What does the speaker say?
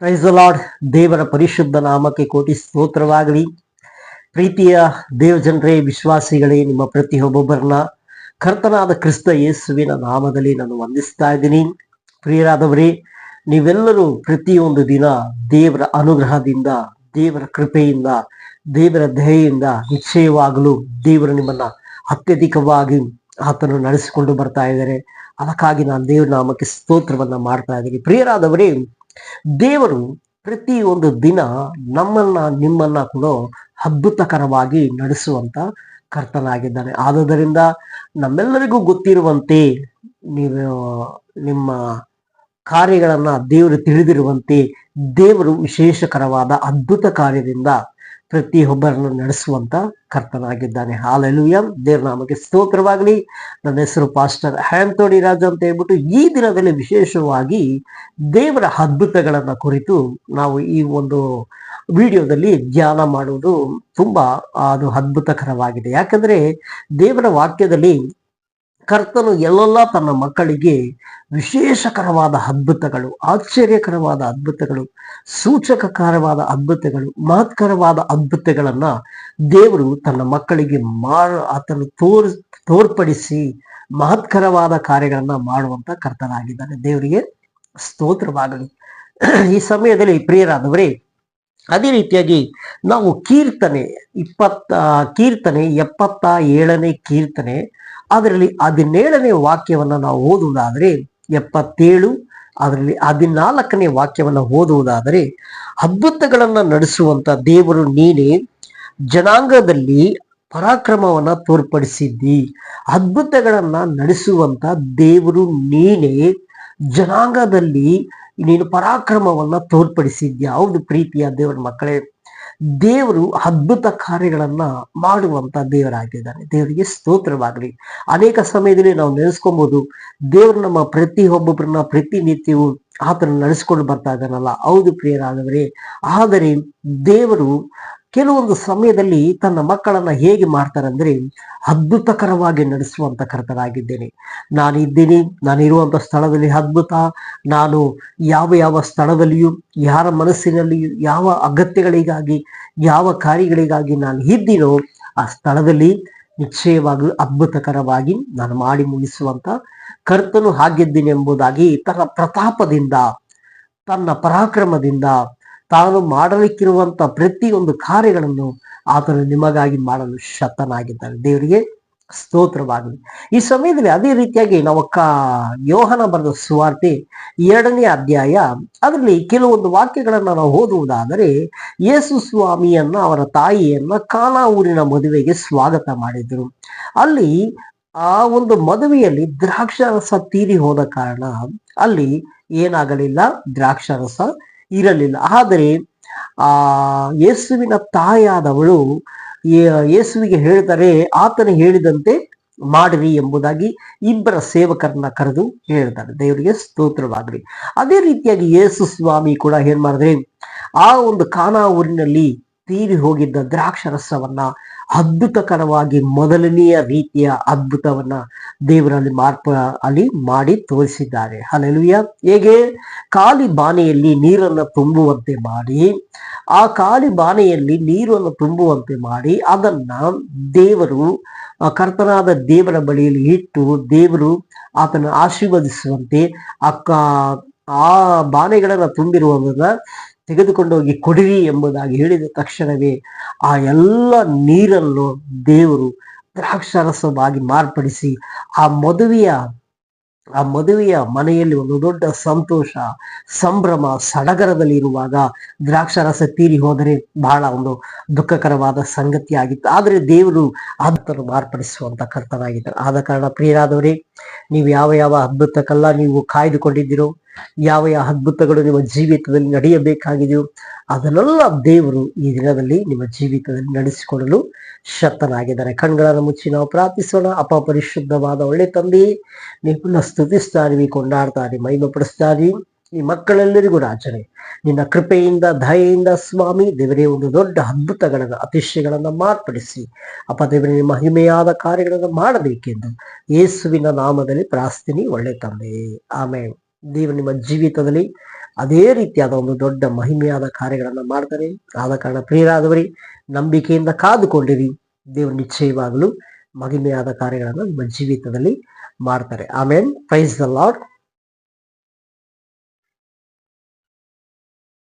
Price lord ದೇವರ ಪರಿಶುದ್ಧ ನಾಮಕ್ಕೆ ಕೋಟಿ ಸ್ತೋತ್ರವಾಗಲಿ. ಪ್ರೀತಿಯ ದೇವಜನರೇ ವಿಶ್ವಾಸಿಗಳೇ, ನಿಮ್ಮ ಪ್ರತಿಯೊಬ್ಬೊಬ್ಬರನ್ನ ಕರ್ತನಾದ ಕ್ರಿಸ್ತ ಯೇಸುವಿನ ನಾಮದಲ್ಲಿ ನಾನು ವಂದಿಸ್ತಾ ಇದ್ದೀನಿ. ಪ್ರಿಯರಾದವರೇ, ನೀವೆಲ್ಲರೂ ಪ್ರತಿಯೊಂದು ದಿನ ದೇವರ ಅನುಗ್ರಹದಿಂದ, ದೇವರ ಕೃಪೆಯಿಂದ, ದೇವರ ದಯೆಯಿಂದ ನಿಶ್ಚಯವಾಗಲು ದೇವರು ನಿಮ್ಮನ್ನ ಅತ್ಯಧಿಕವಾಗಿ ಆತನು ನಡೆಸಿಕೊಂಡು ಬರ್ತಾ ಇದ್ದಾರೆ. ಅದಕ್ಕಾಗಿ ನಾನು ದೇವರ ನಾಮಕ್ಕೆ ಸ್ತೋತ್ರವನ್ನ ಮಾಡ್ತಾ ಇದ್ದೀನಿ. ಪ್ರಿಯರಾದವರೇ ದೇವರು ಪ್ರತಿಯೊಂದು ದಿನ ನಮ್ಮನ್ನ, ನಿಮ್ಮನ್ನ ಕೂಡ ಅದ್ಭುತಕರವಾಗಿ ನಡೆಸುವಂತ ಕರ್ತನಾಗಿದ್ದಾನೆ. ಆದುದರಿಂದ ನಮ್ಮೆಲ್ಲರಿಗೂ ಗೊತ್ತಿರುವಂತೆ ನೀವು, ನಿಮ್ಮ ಕಾರ್ಯಗಳನ್ನ ದೇವರು ತಿಳಿದಿರುವಂತೆ ದೇವರು ವಿಶೇಷಕರವಾದ ಅದ್ಭುತ ಕಾರ್ಯದಿಂದ ಪ್ರತಿಯೊಬ್ಬರನ್ನು ನಡೆಸುವಂತ ಕರ್ತನಾಗಿದ್ದಾನೆ. ಹಾಲೆಲುಯ ದೇವ್ರ ನಾಮಕ್ಕೆ ಸ್ತೋತ್ರವಾಗಲಿ. ನನ್ನ ಹೆಸರು ಪಾಸ್ಟರ್ ಹ್ಯಾಂತೋಡಿ ರಾಜ ಅಂತ ಹೇಳ್ಬಿಟ್ಟು ಈ ದಿನದಲ್ಲಿ ವಿಶೇಷವಾಗಿ ದೇವರ ಅದ್ಭುತಗಳನ್ನ ಕುರಿತು ನಾವು ಈ ಒಂದು ವಿಡಿಯೋದಲ್ಲಿ ಧ್ಯಾನ ಮಾಡುವುದು ತುಂಬಾ ಅದು ಅದ್ಭುತಕರವಾಗಿದೆ. ಯಾಕಂದ್ರೆ ದೇವರ ವಾಕ್ಯದಲ್ಲಿ ಕರ್ತನು ಎಲ್ಲೆಲ್ಲ ತನ್ನ ಮಕ್ಕಳಿಗೆ ವಿಶೇಷಕರವಾದ ಅದ್ಭುತಗಳು, ಆಶ್ಚರ್ಯಕರವಾದ ಅದ್ಭುತಗಳು, ಸೂಚಕಕರವಾದ ಅದ್ಭುತಗಳು, ಮಹತ್ಕರವಾದ ಅದ್ಭುತಗಳನ್ನ ದೇವರು ತನ್ನ ಮಕ್ಕಳಿಗೆ ಮಾಡ ಆತನು ತೋರ್, ತೋರ್ಪಡಿಸಿ ಮಹತ್ಕರವಾದ ಕಾರ್ಯಗಳನ್ನ ಮಾಡುವಂತ ಕರ್ತನಾಗಿದ್ದಾನೆ. ದೇವರಿಗೆ ಸ್ತೋತ್ರವಾಗಲಿ. ಈ ಸಮಯದಲ್ಲಿ ಪ್ರಿಯರಾದವರೇ, ಅದೇ ರೀತಿಯಾಗಿ ನಾವು ಕೀರ್ತನೆ ಇಪ್ಪತ್ತ, ಕೀರ್ತನೆ ಎಪ್ಪತ್ತ ಏಳನೇ ಕೀರ್ತನೆ ಅದರಲ್ಲಿ ಹದಿನೇಳನೇ ವಾಕ್ಯವನ್ನ ನಾವು ಓದುವುದಾದರೆ ಎಪ್ಪತ್ತೇಳು, ಅದರಲ್ಲಿ ಹದಿನಾಲ್ಕನೇ ವಾಕ್ಯವನ್ನ ಓದುವುದಾದರೆ ಅದ್ಭುತಗಳನ್ನು ನಡೆಸುವಂತ ದೇವರು ನೀನೇ, ಜನಾಂಗದಲ್ಲಿ ಪರಾಕ್ರಮವನ್ನ ತೋರ್ಪಡಿಸಿದ್ದಿ, ಅದ್ಭುತಗಳನ್ನ ನಡೆಸುವಂತ ದೇವರು ನೀನೇ, ಜನಾಂಗದಲ್ಲಿ ನೀನು ಪರಾಕ್ರಮವನ್ನ ತೋರ್ಪಡಿಸಿದ್ಯಾ ಹೌದು ಪ್ರೀತಿಯ ದೇವರ ಮಕ್ಕಳೇ. ದೇವರು ಅದ್ಭುತ ಕಾರ್ಯಗಳನ್ನ ಮಾಡುವಂತ ದೇವರಾಗಿದ್ದಾನೆ. ದೇವರಿಗೆ ಸ್ತೋತ್ರವಾಗಲಿ. ಅನೇಕ ಸಮಯದಲ್ಲಿ ನಾವು ನೆನೆಸ್ಕೊಬಹುದು ದೇವರು ನಮ್ಮ ಪ್ರತಿಯೊಬ್ಬೊಬ್ಬರನ್ನ, ಪ್ರತಿನಿತ್ಯವೂ ಆತನ ನಡೆಸ್ಕೊಂಡು ಬರ್ತಾ ಇದ್ದಾನಲ್ಲ. ಹೌದು ಪ್ರಿಯರಾದವರೇ. ಆದರೆ ದೇವರು ಕೆಲವೊಂದು ಸಮಯದಲ್ಲಿ ತನ್ನ ಮಕ್ಕಳನ್ನ ಹೇಗೆ ಮಾಡ್ತಾರಂದ್ರೆ ಅದ್ಭುತಕರವಾಗಿ ನಡೆಸುವಂತ ಕರ್ತನಾಗಿದ್ದೇನೆ. ನಾನಿದ್ದೀನಿ ನಾನಿರುವಂಥ ಸ್ಥಳದಲ್ಲಿ ಅದ್ಭುತ, ನಾನು ಯಾವ ಯಾವ ಸ್ಥಳದಲ್ಲಿಯೂ, ಯಾರ ಮನಸ್ಸಿನಲ್ಲಿಯೂ, ಯಾವ ಅಗತ್ಯಗಳಿಗಾಗಿ, ಯಾವ ಕಾರ್ಯಗಳಿಗಾಗಿ ನಾನು ಇದ್ದೀನೋ ಆ ಸ್ಥಳದಲ್ಲಿ ನಿಶ್ಚಯವಾಗಲೂ ಅದ್ಭುತಕರವಾಗಿ ನಾನು ಮಾಡಿ ಮುಗಿಸುವಂತ ಕರ್ತನು ಹಾಗಿದ್ದೀನಿ ಎಂಬುದಾಗಿ ತನ್ನ ಪ್ರತಾಪದಿಂದ, ತನ್ನ ಪರಾಕ್ರಮದಿಂದ ತಾನು ಮಾಡಲಿಕ್ಕಿರುವಂತ ಪ್ರತಿಯೊಂದು ಕಾರ್ಯಗಳನ್ನು ಆತನು ನಿಮಗಾಗಿ ಮಾಡಲು ಶತನಾಗಿದ್ದಾನೆ. ದೇವರಿಗೆ ಸ್ತೋತ್ರವಾಗಲಿ ಈ ಸಮಯದಲ್ಲಿ ಅದೇ ರೀತಿಯಾಗಿ ನಾವು ಕ ಯೋಹನ ಬರೆದ ಸುವಾರ್ತೆ ಎರಡನೇ ಅಧ್ಯಾಯ, ಅದರಲ್ಲಿ ಕೆಲವೊಂದು ವಾಕ್ಯಗಳನ್ನ ನಾವು ಓದುವುದಾದರೆ, ಯೇಸು ಸ್ವಾಮಿಯನ್ನ ಅವರ ತಾಯಿಯನ್ನ ಕಾನಾ ಊರಿನ ಮದುವೆಗೆ ಸ್ವಾಗತ ಮಾಡಿದ್ರು. ಅಲ್ಲಿ ಆ ಒಂದು ಮದುವೆಯಲ್ಲಿ ದ್ರಾಕ್ಷಾರಸ ತೀರಿ ಹೋದ ಕಾರಣ ಅಲ್ಲಿ ಏನಾಗಲಿಲ್ಲ, ದ್ರಾಕ್ಷಾರಸ ಇರಲಿಲ್ಲ. ಆದರೆ, ಆ, ಯೇಸುವಿನ ತಾಯಾದವಳು ಯೇಸುವಿಗೆ ಹೇಳಿದರೆ ಆತನು ಹೇಳಿದಂತೆ ಮಾಡಿರಿ ಎಂಬುದಾಗಿ ಇಬ್ಬರ ಸೇವಕರನ್ನ ಕರೆದು ಹೇಳ್ತಾರೆ. ದೇವರಿಗೆ ಸ್ತೋತ್ರವಾಗಲಿ. ಅದೇ ರೀತಿಯಾಗಿ ಯೇಸು ಸ್ವಾಮಿ ಕೂಡ ಏನ್ ಮಾಡಿದ್ರೆ, ಆ ಒಂದು ಕಾನಾ ಊರಿನಲ್ಲಿ ತೀರಿ ಹೋಗಿದ್ದ ದ್ರಾಕ್ಷರಸವನ್ನ ಅದ್ಭುತಕರವಾಗಿ ಮೊದಲನೆಯ ರೀತಿಯ ಅದ್ಭುತವನ್ನ ದೇವರಲ್ಲಿ ಮಾರ್ಪ, ಅಲ್ಲಿ ಮಾಡಿ ತೋರಿಸಿದ್ದಾರೆ. ಅಲ್ಲೆಲುಯ್ಯ ಹೇಗೆ? ಖಾಲಿ ಬಾನೆಯಲ್ಲಿ ನೀರನ್ನು ತುಂಬುವಂತೆ ಮಾಡಿ, ಆ ಖಾಲಿ ಬಾನೆಯಲ್ಲಿ ನೀರನ್ನು ತುಂಬುವಂತೆ ಮಾಡಿ, ಅದನ್ನ ದೇವರು ಕರ್ತನಾದ ದೇವರ ಬಳಿಯಲ್ಲಿ ಇಟ್ಟು ದೇವರು ಆತನ ಆಶೀರ್ವದಿಸುವಂತೆ ಅಕ್ಕ ಆ ಬಾನೆಗಳನ್ನ ತುಂಬಿರುವುದನ್ನ ತೆಗೆದುಕೊಂಡು ಹೋಗಿ ಕೊಡಿರಿ ಎಂಬುದಾಗಿ ಹೇಳಿದ ತಕ್ಷಣವೇ ಆ ಎಲ್ಲ ನೀರನ್ನು ದೇವರು ದ್ರಾಕ್ಷಾರಸವಾಗಿ ಮಾರ್ಪಡಿಸಿ ಆ ಮದುವೆಯ ಆ ಮದುವೆಯ ಮನೆಯಲ್ಲಿ ಒಂದು ದೊಡ್ಡ ಸಂತೋಷ, ಸಂಭ್ರಮ ಸಡಗರದಲ್ಲಿ ಇರುವಾಗ ದ್ರಾಕ್ಷಾರಸ ತೀರಿ ಹೋದರೆ ಬಹಳ ಒಂದು ದುಃಖಕರವಾದ ಸಂಗತಿ ಆಗಿತ್ತು. ಆದರೆ ದೇವರು ಅದನ್ನು ಮಾರ್ಪಡಿಸುವಂತ ಕರ್ತನಾಗಿದ್ದಾರೆ ಆದ ಕಾರಣ ಪ್ರಿಯರಾದವರೇ, ನೀವು ಯಾವ ಯಾವ ಅದ್ಭುತಕ್ಕೆಲ್ಲ ನೀವು ಕಾಯ್ದುಕೊಂಡಿದ್ದೀರೋ ಯಾವ ಯಾವ ಅದ್ಭುತಗಳು ನಿಮ್ಮ ಜೀವಿತದಲ್ಲಿ ನಡೆಯಬೇಕಾಗಿದೆಯೋ ಅದನ್ನೆಲ್ಲ ದೇವರು ಈ ದಿನದಲ್ಲಿ ನಿಮ್ಮ ಜೀವಿತದಲ್ಲಿ ನಡೆಸಿಕೊಡಲು ಶಕ್ತನಾಗಿದ್ದಾರೆ. ಕಣ್ಗಳನ್ನು ಮುಚ್ಚಿ ನಾವು ಪ್ರಾರ್ಥಿಸೋಣ. ಅಪಪರಿಶುದ್ಧವಾದ ಒಳ್ಳೆ ತಂದೆ ನಿಮ್ಮನ್ನ ಸ್ತುತಿಸ್ತಾ ಕೊಂಡಾಡ್ತಾರೆ ಇದೀವಿ ಈ ಮಕ್ಕಳೆಲ್ಲರಿಗೂ ರಾಜನೇ, ನಿನ್ನ ಕೃಪೆಯಿಂದ, ದಯೆಯಿಂದ, ಸ್ವಾಮಿ, ದೇವರೇ, ಒಂದು ದೊಡ್ಡ ಅದ್ಭುತಗಳನ್ನು, ಅತಿಶಯಗಳನ್ನು ಮಾರ್ಪಡಿಸಿ. ಅಪ್ಪ, ದೇವರೇ, ನಿಮ್ಮ ಮಹಿಮೆಯಾದ ಕಾರ್ಯಗಳನ್ನು ಮಾಡಬೇಕೆಂದು ಯೇಸುವಿನ ನಾಮದಲ್ಲಿ ಪ್ರಾರ್ಥಿನಿ, ಒಳ್ಳೆ ತಂದೆ. ಆಮೇಲೆ ದೇವರು ನಿಮ್ಮ ಜೀವಿತದಲ್ಲಿ ಅದೇ ರೀತಿಯಾದ ಒಂದು ದೊಡ್ಡ ಮಹಿಮೆಯಾದ ಕಾರ್ಯಗಳನ್ನು ಮಾಡ್ತಾರೆ. ಆದ ಕಾರಣ ಪ್ರಿಯರಾದವರಿ, ನಂಬಿಕೆಯಿಂದ ಕಾದುಕೊಂಡಿರಿ. ದೇವರು ನಿಶ್ಚಯವಾಗಲು ಮಹಿಮೆಯಾದ ಕಾರ್ಯಗಳನ್ನು ನಿಮ್ಮ ಜೀವಿತದಲ್ಲಿ ಮಾಡ್ತಾರೆ. ಆಮೇಲೆ ಪ್ರೈಸ್ ದ ಲಾರ್ಡ್